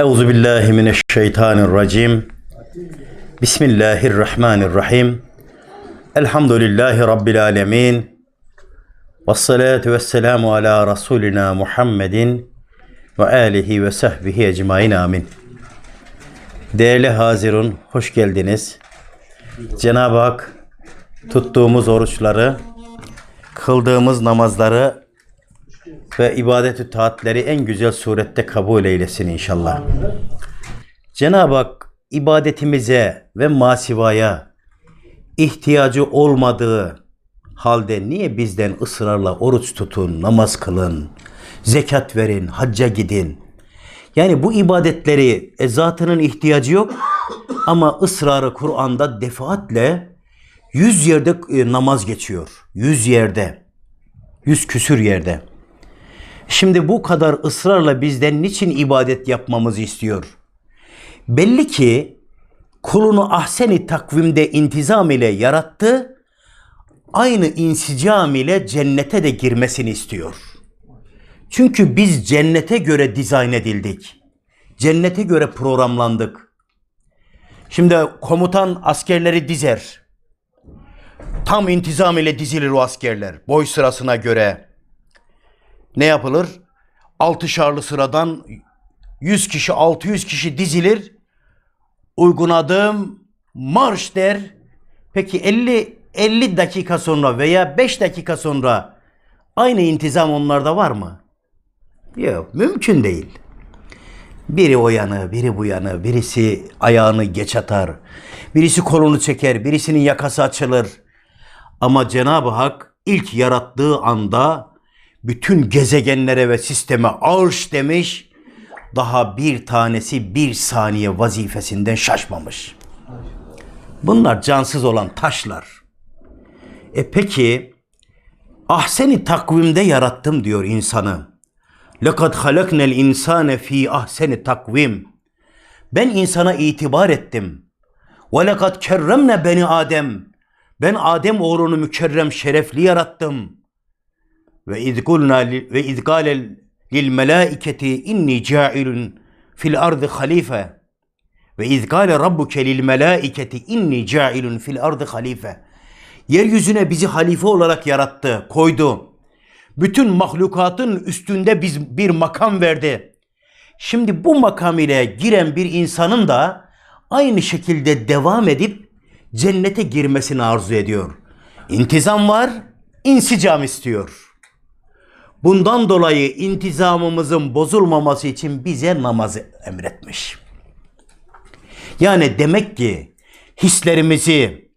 Euzu billahi mineşşeytanirracim. Bismillahirrahmanirrahim. Elhamdülillahi rabbil alamin. Ves salatu vesselamu ala rasulina Muhammedin ve alihi ve sahbihi ecmaîn amin. Değerli Hazirun, hoş geldiniz. Cenab-ı Hak tuttuğumuz oruçları, kıldığımız namazları ve ibadet-ü taatleri en güzel surette kabul eylesin inşallah. Cenab-ı Hak ibadetimize ve masivaya ihtiyacı olmadığı halde niye bizden ısrarla oruç tutun, namaz kılın, zekat verin, hacca gidin? Yani bu ibadetleri e, zatının ihtiyacı yok ama ısrarı Kur'an'da defaatle yüz yerde e, namaz geçiyor. Yüz yerde. Yüz küsür yerde. Şimdi bu kadar ısrarla bizden niçin ibadet yapmamızı istiyor? Belli ki kulunu ahseni takvimde intizam ile yarattı. Aynı insicam ile cennete de girmesini istiyor. Çünkü biz cennete göre dizayn edildik. Cennete göre programlandık. Şimdi komutan askerleri dizer. Tam intizam ile dizilir o askerler. Boy sırasına göre, ne yapılır? Altışarlı sıradan 100 kişi 600 kişi dizilir. Uygun adım marş der. Peki 50 50 dakika sonra veya 5 dakika sonra aynı intizam onlarda var mı? Yok, mümkün değil. Biri o yanı, biri bu yanı, birisi ayağını geç atar, birisi kolunu çeker, birisinin yakası açılır. Ama Cenab-ı Hak ilk yarattığı anda bütün gezegenlere ve sisteme arş demiş. Daha bir tanesi bir saniye vazifesinden şaşmamış. Bunlar cansız olan taşlar. E peki ahseni takvimde yarattım diyor insanı. Lekad halaknel insane fi ahseni takvim. Ben insana itibar ettim. Ve lekad kerremne beni Adem. Ben Adem oğlunu mükerrem şerefli yarattım. Ve iz kulna ve iz qale lil melaiketi inni ca'ilun fil ardı halife. Ve iz qale rabbuke lil melaiketi inni ca'ilun fil ardı halife. Yeryüzüne bizi halife olarak yarattı, koydu. Bütün mahlukatın üstünde biz bir makam verdi. Şimdi bu makam ile giren bir insanın da aynı şekilde devam edip cennete girmesini arzu ediyor. İntizam var, insicam istiyor. Bundan dolayı intizamımızın bozulmaması için bize namazı emretmiş. Yani demek ki hislerimizi,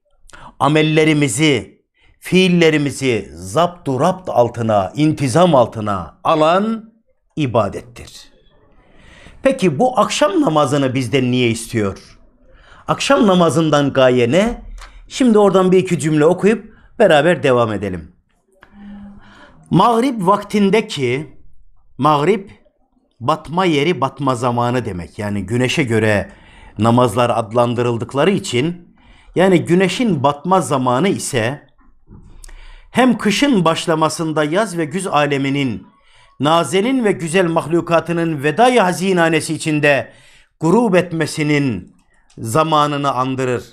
amellerimizi, fiillerimizi zaptu rapt altına, intizam altına alan ibadettir. Peki bu akşam namazını bizden niye istiyor? Akşam namazından gaye ne? Şimdi oradan bir iki cümle okuyup beraber devam edelim. Mağrib vaktindeki mağrib batma yeri batma zamanı demek. Yani güneşe göre namazlar adlandırıldıkları için yani güneşin batma zamanı ise hem kışın başlamasında yaz ve güz aleminin nazenin ve güzel mahlukatının vedai hazinanesi içinde gurub etmesinin zamanını andırır.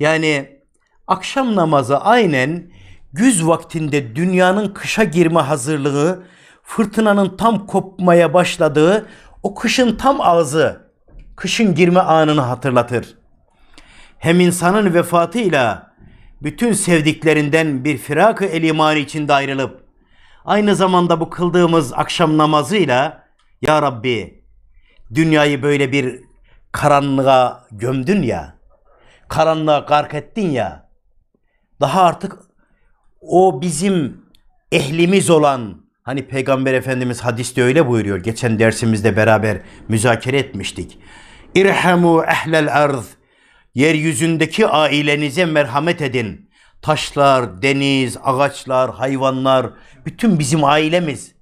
Yani akşam namazı aynen güz vaktinde dünyanın kışa girme hazırlığı, fırtınanın tam kopmaya başladığı o kışın tam ağzı, kışın girme anını hatırlatır. Hem insanın vefatıyla bütün sevdiklerinden bir firak-ı el içinde ayrılıp aynı zamanda bu kıldığımız akşam namazıyla Ya Rabbi dünyayı böyle bir karanlığa gömdün ya, karanlığa gark ettin ya, daha artık o bizim ehlimiz olan hani Peygamber Efendimiz hadiste öyle buyuruyor. Geçen dersimizde beraber müzakere etmiştik. İrhamu ehlel arz. Yeryüzündeki ailenize merhamet edin. Taşlar, deniz, ağaçlar, hayvanlar bütün bizim ailemiz.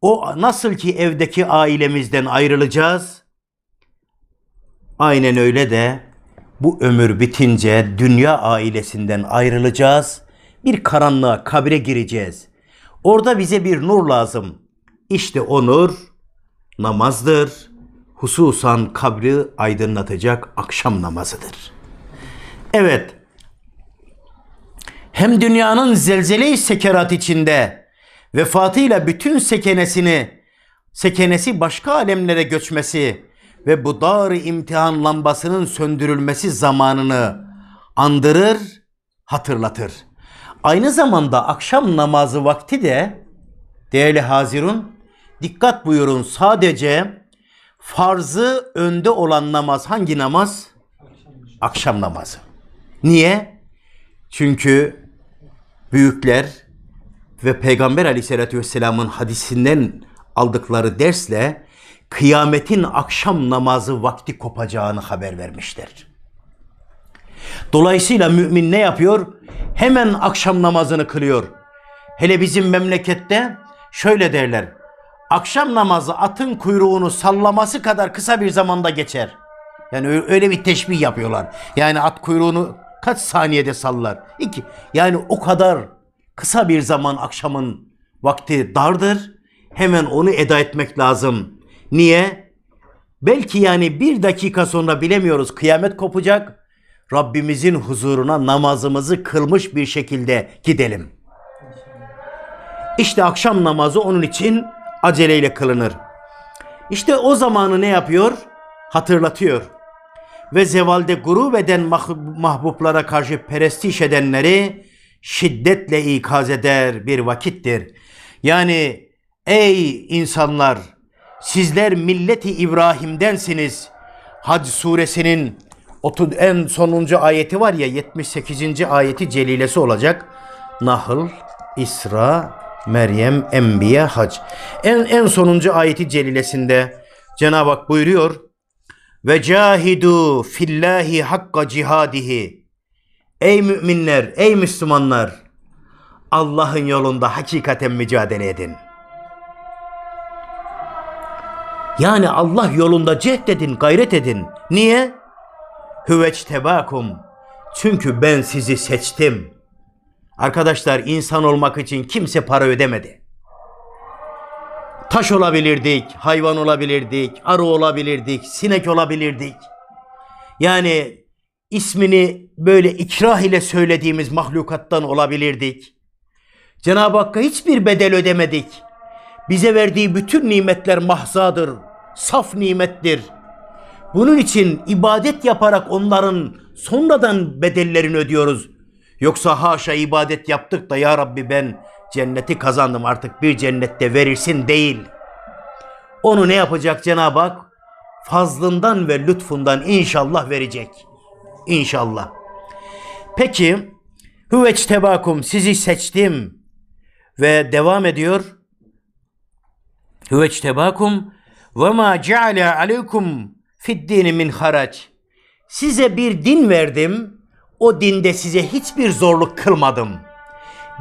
O nasıl ki evdeki ailemizden ayrılacağız? Aynen öyle de bu ömür bitince dünya ailesinden ayrılacağız bir karanlığa, kabre gireceğiz. Orada bize bir nur lazım. İşte o nur namazdır, hususan kabri aydınlatacak akşam namazıdır. Evet, hem dünyanın zelzele-i sekerat içinde vefatıyla bütün sekenesini, sekenesi başka alemlere göçmesi ve bu dar imtihan lambasının söndürülmesi zamanını andırır, hatırlatır. Aynı zamanda akşam namazı vakti de değerli Hazirun dikkat buyurun sadece farzı önde olan namaz hangi namaz? Akşam namazı. Niye? Çünkü büyükler ve Peygamber aleyhissalatü vesselamın hadisinden aldıkları dersle kıyametin akşam namazı vakti kopacağını haber vermişler. Dolayısıyla mümin ne yapıyor? Hemen akşam namazını kılıyor. Hele bizim memlekette şöyle derler. Akşam namazı atın kuyruğunu sallaması kadar kısa bir zamanda geçer. Yani öyle bir teşbih yapıyorlar. Yani at kuyruğunu kaç saniyede sallar? İki. Yani o kadar kısa bir zaman akşamın vakti dardır. Hemen onu eda etmek lazım. Niye? Belki yani bir dakika sonra bilemiyoruz kıyamet kopacak. Rabbimizin huzuruna namazımızı kılmış bir şekilde gidelim. İşte akşam namazı onun için aceleyle kılınır. İşte o zamanı ne yapıyor? Hatırlatıyor. Ve zevalde gurub eden mah- mahbublara karşı perestiş edenleri şiddetle ikaz eder bir vakittir. Yani ey insanlar sizler milleti İbrahim'densiniz. Hac suresinin otu- en sonuncu ayeti var ya 78. ayeti celilesi olacak. Nahl, İsra, Meryem, Enbiya, Hac. En, en sonuncu ayeti celilesinde Cenab-ı Hak buyuruyor. Ve cahidu fillahi hakka cihadihi. Ey müminler, ey Müslümanlar. Allah'ın yolunda hakikaten mücadele edin. Yani Allah yolunda cehdedin, gayret edin. Niye? Hüveçtebakum. Çünkü ben sizi seçtim. Arkadaşlar insan olmak için kimse para ödemedi. Taş olabilirdik, hayvan olabilirdik, arı olabilirdik, sinek olabilirdik. Yani ismini böyle ikrah ile söylediğimiz mahlukattan olabilirdik. Cenab-ı Hakk'a hiçbir bedel ödemedik. Bize verdiği bütün nimetler mahzadır, saf nimettir. Bunun için ibadet yaparak onların sonradan bedellerini ödüyoruz. Yoksa haşa ibadet yaptık da ya Rabbi ben cenneti kazandım artık bir cennette verirsin değil. Onu ne yapacak Cenab-ı Hak? Fazlından ve lütfundan inşallah verecek. İnşallah. Peki Hüveçtebakum sizi seçtim ve devam ediyor. Hüveçtebakum ve ma ceale aleykum fid dini min harac. Size bir din verdim. O dinde size hiçbir zorluk kılmadım.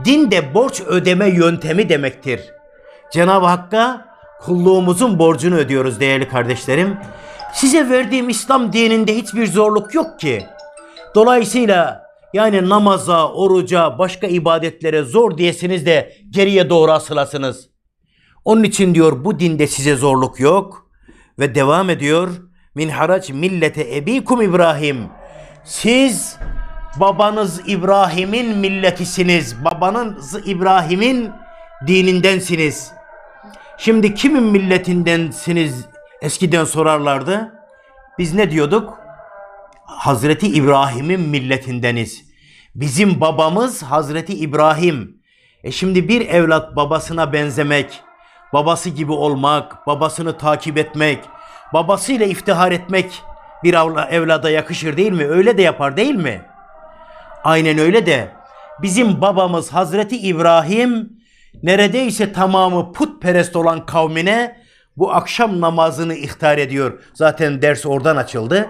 Din de borç ödeme yöntemi demektir. Cenab-ı Hakk'a kulluğumuzun borcunu ödüyoruz değerli kardeşlerim. Size verdiğim İslam dininde hiçbir zorluk yok ki. Dolayısıyla yani namaza, oruca, başka ibadetlere zor diyesiniz de geriye doğru asılasınız. Onun için diyor bu dinde size zorluk yok. Ve devam ediyor. Min harac millete ebikum İbrahim. Siz babanız İbrahim'in milletisiniz. Babanız İbrahim'in dinindensiniz. Şimdi kimin milletindensiniz eskiden sorarlardı. Biz ne diyorduk? Hazreti İbrahim'in milletindeniz. Bizim babamız Hazreti İbrahim. E şimdi bir evlat babasına benzemek, babası gibi olmak, babasını takip etmek, babasıyla iftihar etmek bir evlada yakışır değil mi? Öyle de yapar değil mi? Aynen öyle de bizim babamız Hazreti İbrahim neredeyse tamamı putperest olan kavmine bu akşam namazını ihtar ediyor. Zaten ders oradan açıldı.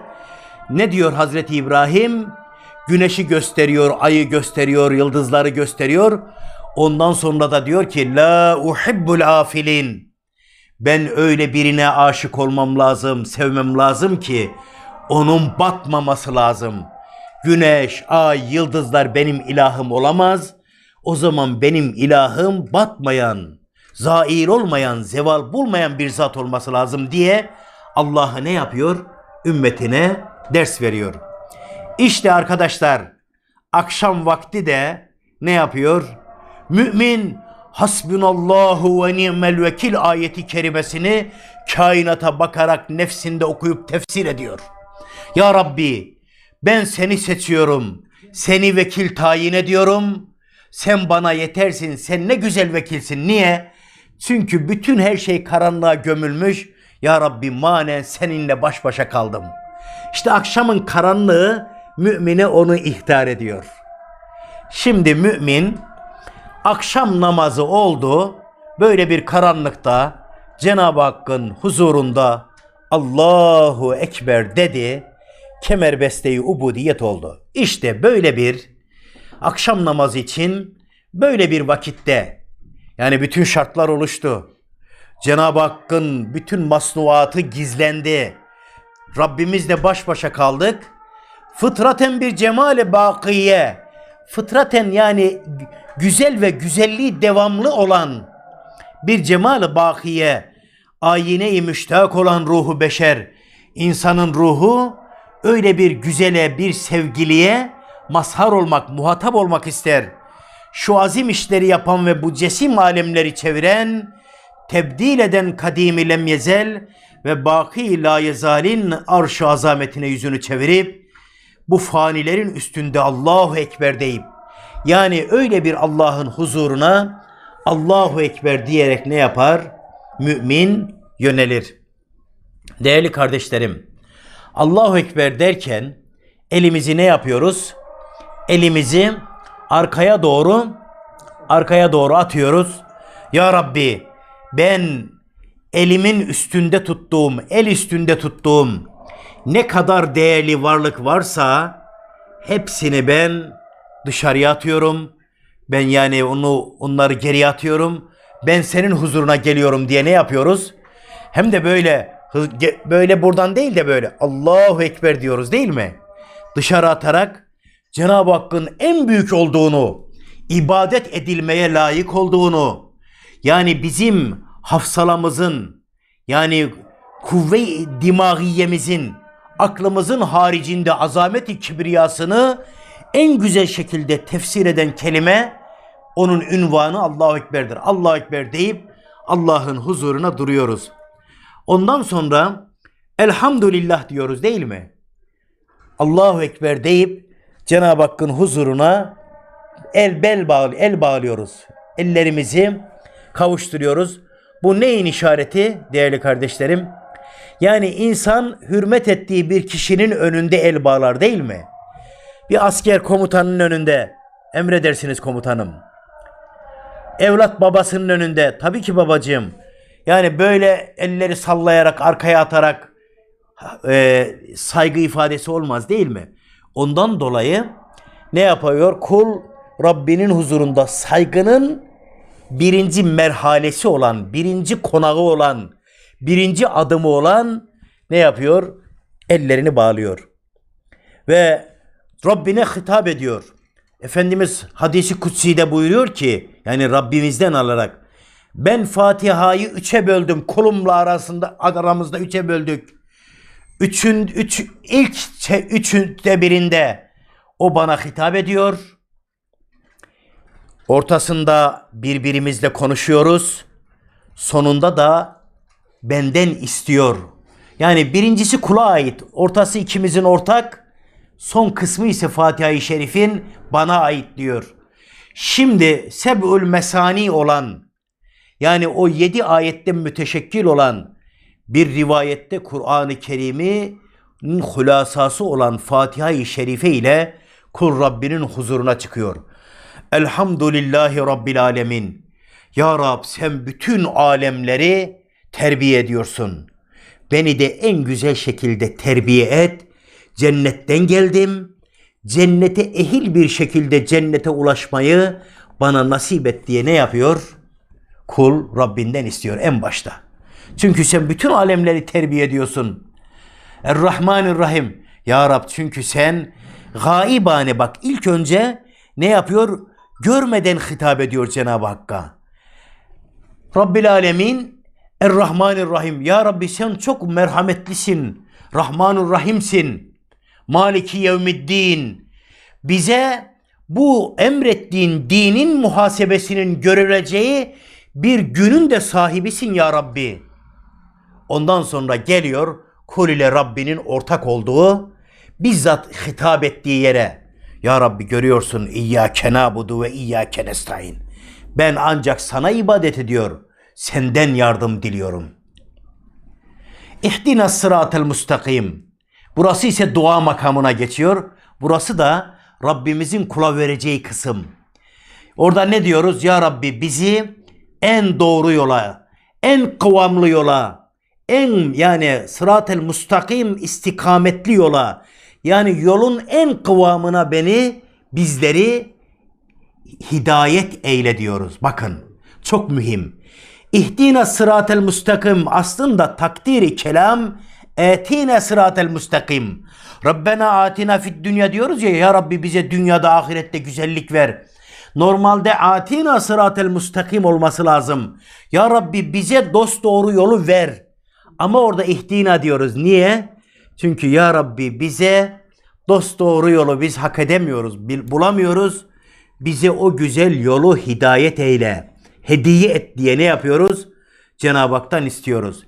Ne diyor Hazreti İbrahim? Güneşi gösteriyor, ayı gösteriyor, yıldızları gösteriyor. Ondan sonra da diyor ki La uhibbul afilin. Ben öyle birine aşık olmam lazım, sevmem lazım ki onun batmaması lazım. Güneş, ay, yıldızlar benim ilahım olamaz. O zaman benim ilahım batmayan, zair olmayan, zeval bulmayan bir zat olması lazım diye Allah'ı ne yapıyor? Ümmetine ders veriyor. İşte arkadaşlar akşam vakti de ne yapıyor? Mümin hasbunallahu ve ni'mel vekil ayeti kerimesini kainata bakarak nefsinde okuyup tefsir ediyor. Ya Rabbi ben seni seçiyorum. Seni vekil tayin ediyorum. Sen bana yetersin. Sen ne güzel vekilsin. Niye? Çünkü bütün her şey karanlığa gömülmüş. Ya Rabbi manen seninle baş başa kaldım. İşte akşamın karanlığı mümine onu ihtar ediyor. Şimdi mümin akşam namazı oldu. Böyle bir karanlıkta Cenab-ı Hakk'ın huzurunda Allahu Ekber dedi. Kemerbeste-i ubudiyet oldu. İşte böyle bir akşam namazı için böyle bir vakitte yani bütün şartlar oluştu. Cenab-ı Hakk'ın bütün masnuatı gizlendi. Rabbimizle baş başa kaldık. Fıtraten bir cemale bakiye. Fıtraten yani güzel ve güzelliği devamlı olan bir cemal-i bakiye. Ayine-i müştak olan ruhu beşer. insanın ruhu öyle bir güzele, bir sevgiliye mazhar olmak, muhatap olmak ister. Şu azim işleri yapan ve bu cesim alemleri çeviren, tebdil eden kadimi lem yezel ve baki la yezalin arş-ı azametine yüzünü çevirip bu fanilerin üstünde Allahu Ekber deyip yani öyle bir Allah'ın huzuruna Allahu Ekber diyerek ne yapar? Mümin yönelir. Değerli kardeşlerim, Allahu Ekber derken elimizi ne yapıyoruz? Elimizi arkaya doğru arkaya doğru atıyoruz. Ya Rabbi ben elimin üstünde tuttuğum, el üstünde tuttuğum ne kadar değerli varlık varsa hepsini ben dışarıya atıyorum. Ben yani onu onları geriye atıyorum. Ben senin huzuruna geliyorum diye ne yapıyoruz? Hem de böyle böyle buradan değil de böyle Allahu Ekber diyoruz değil mi? Dışarı atarak Cenab-ı Hakk'ın en büyük olduğunu, ibadet edilmeye layık olduğunu, yani bizim hafsalamızın, yani kuvve dimagiyemizin, aklımızın haricinde azameti kibriyasını en güzel şekilde tefsir eden kelime onun ünvanı Allahu Ekber'dir. Allahu Ekber deyip Allah'ın huzuruna duruyoruz. Ondan sonra elhamdülillah diyoruz değil mi? Allahu Ekber deyip Cenab-ı Hakk'ın huzuruna el bel bağlı el bağlıyoruz. Ellerimizi kavuşturuyoruz. Bu neyin işareti değerli kardeşlerim? Yani insan hürmet ettiği bir kişinin önünde el bağlar değil mi? Bir asker komutanın önünde emredersiniz komutanım. Evlat babasının önünde tabii ki babacığım. Yani böyle elleri sallayarak arkaya atarak e, saygı ifadesi olmaz değil mi? Ondan dolayı ne yapıyor? Kul Rabbinin huzurunda saygının birinci merhalesi olan, birinci konağı olan, birinci adımı olan ne yapıyor? Ellerini bağlıyor. Ve Rabbine hitap ediyor. Efendimiz hadisi kutsi'de buyuruyor ki yani Rabbimizden alarak ben Fatiha'yı üçe böldüm. Kulumla arasında aramızda üçe böldük. Üçün, üç, ilk üçünde birinde o bana hitap ediyor. Ortasında birbirimizle konuşuyoruz. Sonunda da benden istiyor. Yani birincisi kula ait. Ortası ikimizin ortak. Son kısmı ise Fatiha-i Şerif'in bana ait diyor. Şimdi seb'ül mesani olan yani o yedi ayetten müteşekkil olan bir rivayette Kur'an-ı Kerim'in hulasası olan Fatiha-i Şerife ile kul Rabbinin huzuruna çıkıyor. Elhamdülillahi Rabbil Alemin. Ya Rab sen bütün alemleri terbiye ediyorsun. Beni de en güzel şekilde terbiye et. Cennetten geldim. Cennete ehil bir şekilde cennete ulaşmayı bana nasip et diye ne yapıyor? Kul Rabbinden istiyor en başta. Çünkü sen bütün alemleri terbiye ediyorsun. Er-Rahmanir-Rahim. Ya Rab çünkü sen gaibane bak ilk önce ne yapıyor? Görmeden hitap ediyor Cenab-ı Hakk'a. Rabbil Alemin Er-Rahmanir-Rahim. Ya Rabbi sen çok merhametlisin. Rahmanur Rahimsin. Maliki yevmiddin. Bize bu emrettiğin dinin muhasebesinin görüleceği bir günün de sahibisin ya Rabbi. Ondan sonra geliyor kul ile Rabbinin ortak olduğu bizzat hitap ettiği yere. Ya Rabbi görüyorsun İyyâke nâbudu ve İyyâke nestaîn. Ben ancak sana ibadet ediyor. Senden yardım diliyorum. İhdina sıratel mustakim. Burası ise dua makamına geçiyor. Burası da Rabbimizin kula vereceği kısım. Orada ne diyoruz? Ya Rabbi bizi en doğru yola, en kıvamlı yola, en yani sıratel mustakim istikametli yola, yani yolun en kıvamına beni, bizleri hidayet eyle diyoruz. Bakın çok mühim. İhdina sıratel mustakim aslında takdiri kelam etine sıratel mustakim. Rabbena atina fid dünya diyoruz ya ya Rabbi bize dünyada ahirette güzellik ver. Normalde atina sıratel mustakim olması lazım. Ya Rabbi bize dost doğru yolu ver. Ama orada ihdina diyoruz. Niye? Çünkü ya Rabbi bize dost doğru yolu biz hak edemiyoruz, bulamıyoruz. Bize o güzel yolu hidayet eyle. Hediye et diye ne yapıyoruz? Cenab-ı Hak'tan istiyoruz.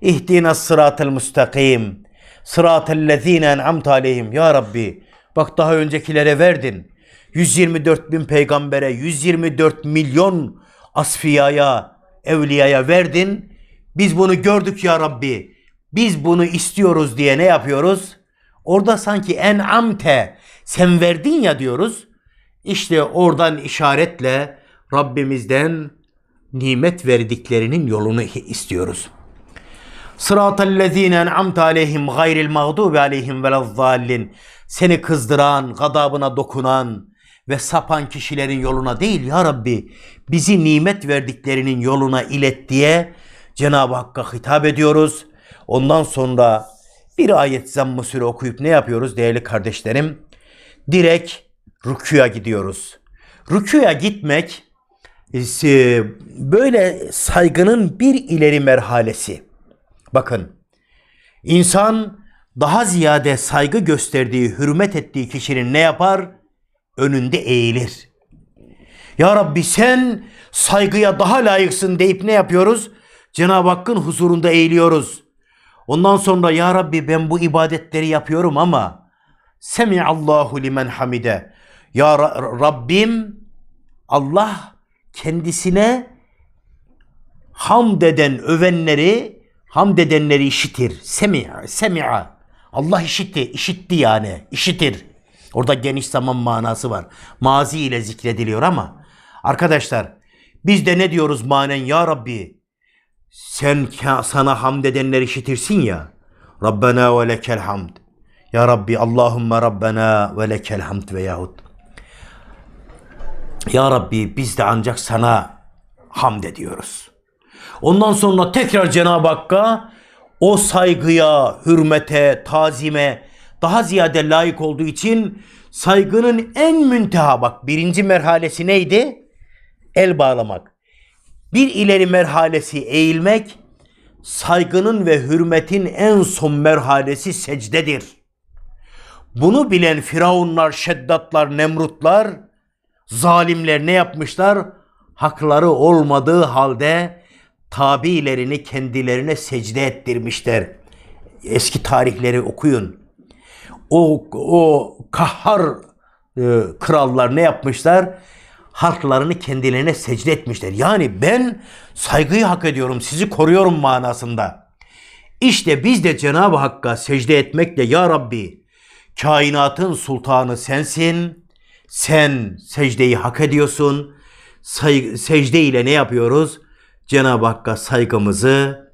İhdina sıratel müstakim. Sıratel lezine en'amte aleyhim. Ya Rabbi bak daha öncekilere verdin. 124 bin peygambere, 124 milyon asfiyaya, evliyaya verdin. Biz bunu gördük ya Rabbi. Biz bunu istiyoruz diye ne yapıyoruz? Orada sanki en'amte sen verdin ya diyoruz. İşte oradan işaretle Rabbimizden nimet verdiklerinin yolunu istiyoruz. Sıratellezine en'amte aleyhim gayril mağdubi aleyhim velezzallin. Seni kızdıran, gadabına dokunan ve sapan kişilerin yoluna değil ya Rabbi bizi nimet verdiklerinin yoluna ilet diye Cenab-ı Hakk'a hitap ediyoruz. Ondan sonra bir ayet zamm-ı süre okuyup ne yapıyoruz değerli kardeşlerim? Direkt rüküya gidiyoruz. Rüküya gitmek böyle saygının bir ileri merhalesi. Bakın insan daha ziyade saygı gösterdiği, hürmet ettiği kişinin ne yapar? Önünde eğilir. Ya Rabbi sen saygıya daha layıksın deyip ne yapıyoruz? Cenab-ı Hakk'ın huzurunda eğiliyoruz. Ondan sonra ya Rabbi ben bu ibadetleri yapıyorum ama Semiallahu limen hamide. Ya Ra- Rabbim Allah kendisine hamd eden övenleri hamd edenleri işitir. Semi'a, semi'a. Allah işitti, işitti yani, işitir. Orada geniş zaman manası var. Mazi ile zikrediliyor ama arkadaşlar biz de ne diyoruz manen ya Rabbi sen sana hamd edenleri işitirsin ya. Rabbena ve lekel hamd. Ya Rabbi Allahümme Rabbena ve lekel hamd veyahut. Ya Rabbi biz de ancak sana hamd ediyoruz. Ondan sonra tekrar Cenab-ı Hakk'a o saygıya, hürmete, tazime daha ziyade layık olduğu için saygının en münteha bak birinci merhalesi neydi? El bağlamak. Bir ileri merhalesi eğilmek, saygının ve hürmetin en son merhalesi secdedir. Bunu bilen firavunlar, şeddatlar, nemrutlar, zalimler ne yapmışlar? Hakları olmadığı halde tabilerini kendilerine secde ettirmişler. Eski tarihleri okuyun. O, o kahhar e, krallar ne yapmışlar? Halklarını kendilerine secde etmişler. Yani ben saygıyı hak ediyorum, sizi koruyorum manasında. İşte biz de Cenab-ı Hakk'a secde etmekle Ya Rabbi kainatın sultanı sensin. Sen secdeyi hak ediyorsun. Say- secde ile ne yapıyoruz? Cenab-ı Hakk'a saygımızı,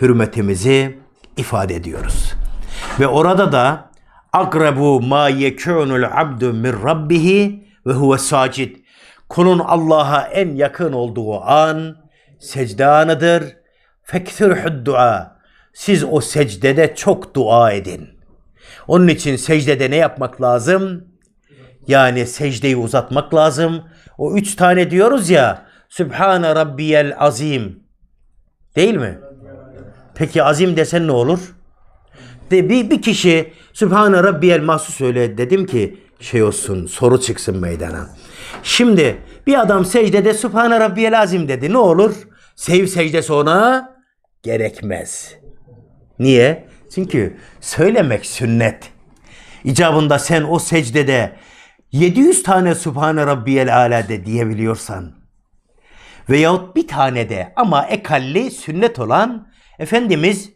hürmetimizi ifade ediyoruz. Ve orada da akrebu ma yekunul abdu min rabbihi ve huve sacid. Kulun Allah'a en yakın olduğu an secde anıdır. Fekthirhud dua. Siz o secdede çok dua edin. Onun için secdede ne yapmak lazım? Yani secdeyi uzatmak lazım. O üç tane diyoruz ya. Sübhane Rabbiyel Azim. Değil mi? Peki azim desen ne olur? De bir, bir kişi Sübhane Rabbiyel mahsus söyle dedim ki şey olsun soru çıksın meydana. Şimdi bir adam secdede Sübhane Rabbiyel azim dedi ne olur? Sev secdesi ona gerekmez. Niye? Çünkü söylemek sünnet. İcabında sen o secdede 700 tane Sübhane Rabbiyel Ala de diyebiliyorsan veyahut bir tane de ama ekalli sünnet olan Efendimiz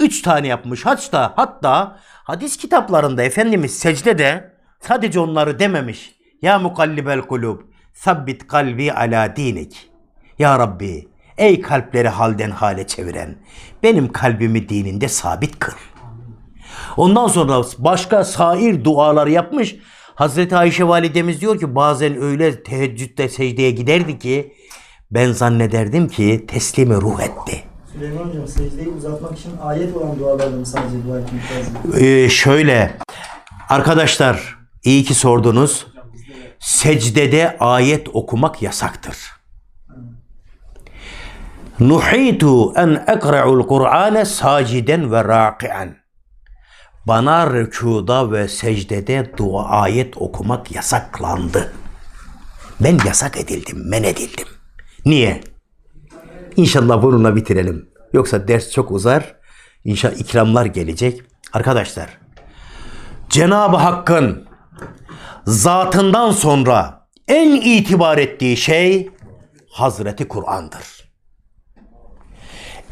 üç tane yapmış. Hatta, hatta hadis kitaplarında Efendimiz secdede sadece onları dememiş. Ya mukallibel kulub sabbit kalbi ala dinik. Ya Rabbi ey kalpleri halden hale çeviren benim kalbimi dininde sabit kıl. Ondan sonra başka sair dualar yapmış. Hazreti Ayşe validemiz diyor ki bazen öyle teheccüde secdeye giderdi ki ben zannederdim ki teslimi ruh etti. Süleyman Hocam secdeyi uzatmak için ayet olan dualarda mı sadece dua etmek lazım? Ee, şöyle arkadaşlar iyi ki sordunuz. Secdede ayet okumak yasaktır. Nuhitu en ekra'ul Kur'ane saciden ve raki'an. Bana rükuda ve secdede dua ayet okumak yasaklandı. Ben yasak edildim, men edildim. Niye? İnşallah bununla bitirelim. Yoksa ders çok uzar. İnşallah ikramlar gelecek. Arkadaşlar, Cenab-ı Hakk'ın zatından sonra en itibar ettiği şey Hazreti Kur'an'dır.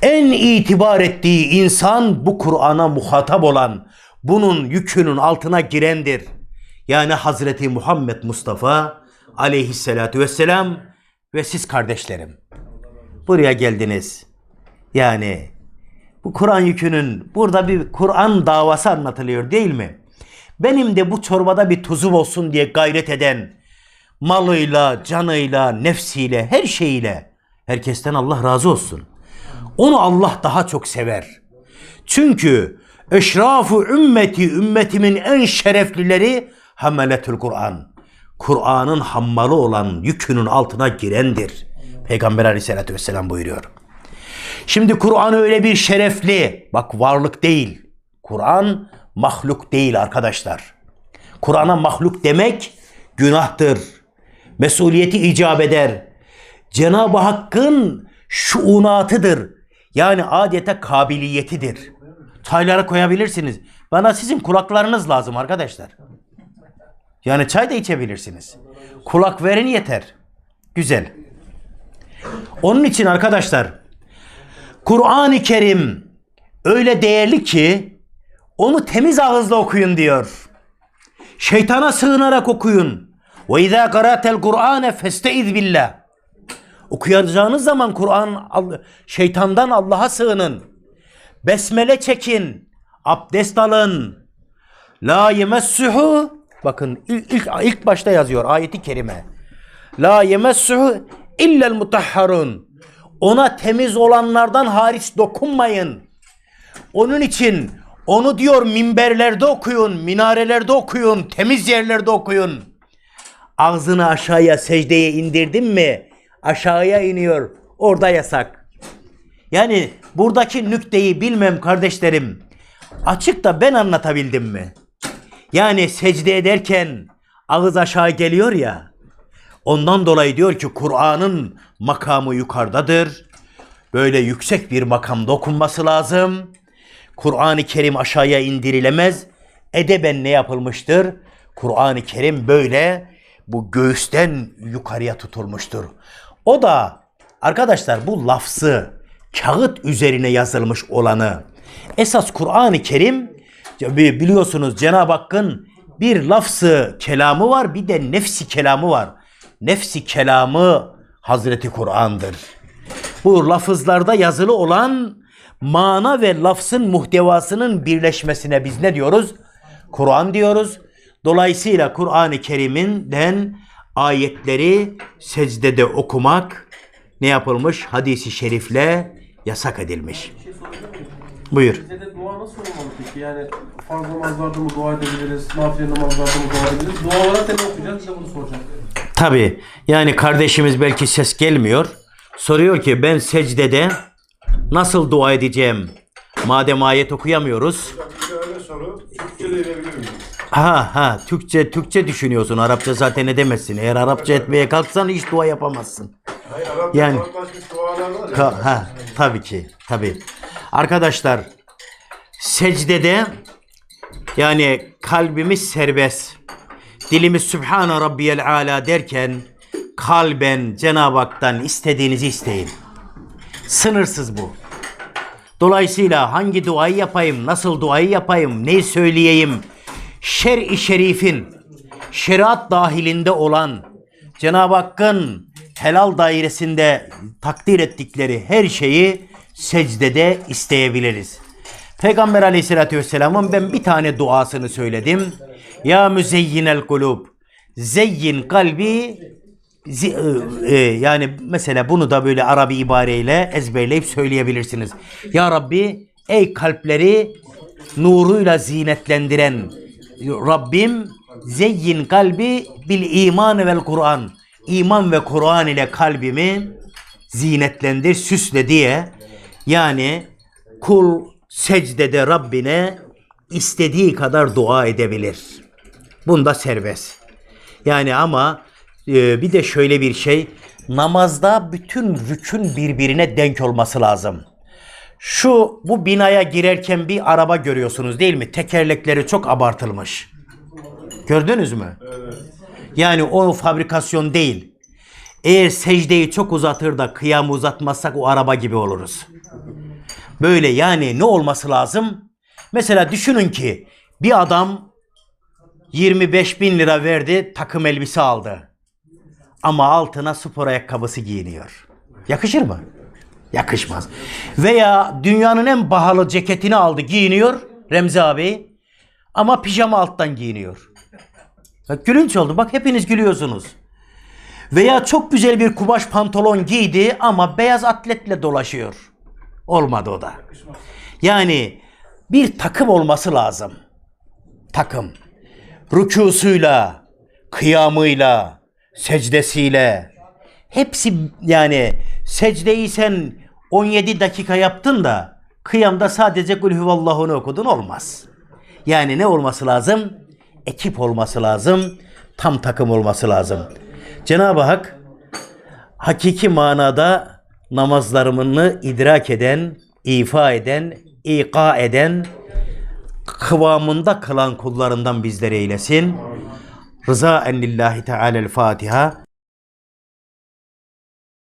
En itibar ettiği insan bu Kur'an'a muhatap olan, bunun yükünün altına girendir. Yani Hazreti Muhammed Mustafa aleyhissalatu vesselam ve siz kardeşlerim. Buraya geldiniz. Yani bu Kur'an yükünün burada bir Kur'an davası anlatılıyor değil mi? Benim de bu çorbada bir tuzum olsun diye gayret eden malıyla, canıyla, nefsiyle, her şeyiyle herkesten Allah razı olsun. Onu Allah daha çok sever. Çünkü eşrafu ümmeti ümmetimin en şereflileri hameletül Kur'an. Kur'an'ın hammalı olan yükünün altına girendir. Peygamber aleyhissalatü vesselam buyuruyor. Şimdi Kur'an öyle bir şerefli, bak varlık değil. Kur'an mahluk değil arkadaşlar. Kur'an'a mahluk demek günahtır. Mesuliyeti icap eder. Cenab-ı Hakk'ın şuunatıdır. Yani adeta kabiliyetidir. Çaylara koyabilirsiniz. Bana sizin kulaklarınız lazım arkadaşlar. Yani çay da içebilirsiniz. Kulak verin yeter. Güzel. Onun için arkadaşlar Kur'an-ı Kerim öyle değerli ki onu temiz ağızla okuyun diyor. Şeytana sığınarak okuyun. Ve izâ qara'tel Kur'ane festeiz billah. Okuyacağınız zaman Kur'an şeytandan Allah'a sığının. Besmele çekin. Abdest alın. La yemessuhu bakın ilk, ilk, ilk başta yazıyor ayeti kerime. La yemessuhu illel mutahharun. Ona temiz olanlardan hariç dokunmayın. Onun için onu diyor minberlerde okuyun, minarelerde okuyun, temiz yerlerde okuyun. Ağzını aşağıya secdeye indirdin mi aşağıya iniyor. Orada yasak. Yani buradaki nükteyi bilmem kardeşlerim. Açık da ben anlatabildim mi? Yani secde ederken ağız aşağı geliyor ya. Ondan dolayı diyor ki Kur'an'ın makamı yukarıdadır. Böyle yüksek bir makamda okunması lazım. Kur'an-ı Kerim aşağıya indirilemez. Edeben ne yapılmıştır? Kur'an-ı Kerim böyle bu göğüsten yukarıya tutulmuştur. O da arkadaşlar bu lafzı kağıt üzerine yazılmış olanı esas Kur'an-ı Kerim bi- biliyorsunuz Cenab-ı Hakk'ın bir lafzı kelamı var bir de nefsi kelamı var. Nefsi kelamı Hazreti Kur'an'dır. Bu lafızlarda yazılı olan mana ve lafzın muhtevasının birleşmesine biz ne diyoruz? Kur'an diyoruz. Dolayısıyla Kur'an-ı Kerim'inden ayetleri secdede okumak ne yapılmış? Hadisi şerifle yasak edilmiş. Buyur. Secdede dua nasıl olmalı peki? Yani farz namazlarda mı dua edebiliriz, nafile namazlarda mı dua edebiliriz? Dua olarak da ne okuyacağız? Size bunu soracağım. Tabi yani kardeşimiz belki ses gelmiyor. Soruyor ki ben secdede Nasıl dua edeceğim? Madem ayet okuyamıyoruz. Şöyle soru, Türkçe de verebilir miyim? Ha ha Türkçe Türkçe düşünüyorsun. Arapça zaten edemezsin. Eğer Arapça etmeye kalksan hiç dua yapamazsın. Hayır, Arapça Yani- var ya. Ka- ha tabii ki tabii. Arkadaşlar secdede yani kalbimiz serbest. Dilimiz Sübhane Rabbiyel Ala derken kalben Cenab-ı Hak'tan istediğinizi isteyin. Sınırsız bu. Dolayısıyla hangi duayı yapayım, nasıl duayı yapayım, ne söyleyeyim? Şer-i şerifin, şeriat dahilinde olan, Cenab-ı Hakk'ın helal dairesinde takdir ettikleri her şeyi secdede isteyebiliriz. Peygamber aleyhissalatü vesselamın ben bir tane duasını söyledim. Ya müzeyyinel kulub, zeyyin kalbi Zi- e, e, yani mesela bunu da böyle Arabi ibareyle ezberleyip söyleyebilirsiniz. Ya Rabbi ey kalpleri nuruyla zinetlendiren Rabbim zeyyin kalbi bil iman vel Kur'an. İman ve Kur'an ile kalbimi zinetlendir, süsle diye. Yani kul secdede Rabbine istediği kadar dua edebilir. Bunda serbest. Yani ama e, bir de şöyle bir şey. Namazda bütün rükün birbirine denk olması lazım. Şu bu binaya girerken bir araba görüyorsunuz değil mi? Tekerlekleri çok abartılmış. Gördünüz mü? Yani o fabrikasyon değil. Eğer secdeyi çok uzatır da kıyamı uzatmazsak o araba gibi oluruz. Böyle yani ne olması lazım? Mesela düşünün ki bir adam 25 bin lira verdi takım elbise aldı. Ama altına spor ayakkabısı giyiniyor. Yakışır mı? Yakışmaz. Veya dünyanın en pahalı ceketini aldı giyiniyor Remzi abi. Ama pijama alttan giyiniyor. Bak gülünç oldu. Bak hepiniz gülüyorsunuz. Veya çok güzel bir kumaş pantolon giydi ama beyaz atletle dolaşıyor. Olmadı o da. Yani bir takım olması lazım. Takım. Rükusuyla, kıyamıyla, secdesiyle. Hepsi yani secdeyi sen 17 dakika yaptın da kıyamda sadece kul huvallahunu okudun olmaz. Yani ne olması lazım? Ekip olması lazım. Tam takım olması lazım. Cenab-ı Hak hakiki manada namazlarımını idrak eden, ifa eden, ika eden, kıvamında kılan kullarından bizleri eylesin. Rıza en lillahi teala'l Fatiha.